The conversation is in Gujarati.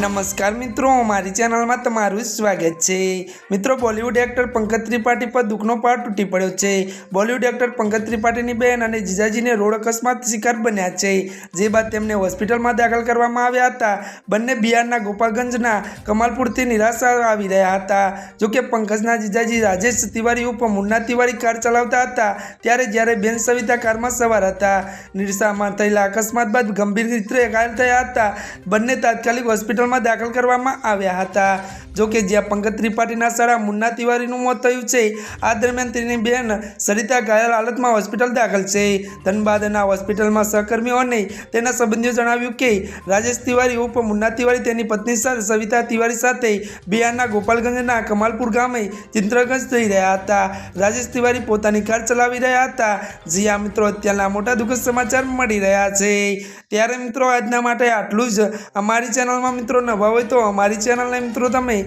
નમસ્કાર મિત્રો, મારી ચેનલમાં તમારું સ્વાગત છે. મિત્રો, બોલિવૂડ એક્ટર પંકજ ત્રિપાઠી પર દુઃખનો પાર તૂટી પડ્યો છે. બોલિવૂડ એક્ટર પંકજ ત્રિપાઠીની બહેન અને જીજાજીને રોડ અકસ્માત શિકાર બન્યા છે. જે બાદ તેમને હોસ્પિટલમાં દાખલ કરવામાં આવ્યા હતા. બંને બિહારના ગોપાલગંજના કમાલપુરથી નિરાશા આવી રહ્યા હતા. જોકે પંકજના જીજાજી રાજેશ તિવારી ઉપર મુન્ના તિવારી કાર ચલાવતા હતા. ત્યારે જ્યારે બેન સવિતા કારમાં સવાર હતા. નિરસામાં થયેલા અકસ્માત બાદ ગંભીર રીતે ઘાયલ થયા હતા. બંને તાત્કાલિક હોસ્પિટલમાં દાખલ કરવામાં આવ્યા હતા. જોકે જ્યાં પંકજ ત્રિપાઠીના શાળા મુન્ના તિવારીનું મોત થયું છે, આ દરમિયાન તેની બહેન સરિતા ઘાયલ હાલતમાં હોસ્પિટલ દાખલ છે. ધનબાદના હોસ્પિટલમાં સહકર્મીઓ અને તેના સંબંધીઓ જણાવ્યું કે, રાજેશ તિવારી ઉપ મુન્ના તિવારી, તેની પત્ની સાથે સવિતા તિવારી સાથે બિહારના ગોપાલગંજના કમાલપુર ગામે ચિત્રગંજ થઈ રહ્યા હતા. રાજેશ તિવારી પોતાની કાર ચલાવી રહ્યા હતા. જ્યાં મિત્રો, અત્યારના મોટા દુઃખદ સમાચાર મળી રહ્યા છે. ત્યારે મિત્રો, આજના માટે આટલું જ. અમારી ચેનલમાં મિત્રો નવા હોય તો અમારી ચેનલને મિત્રો તમે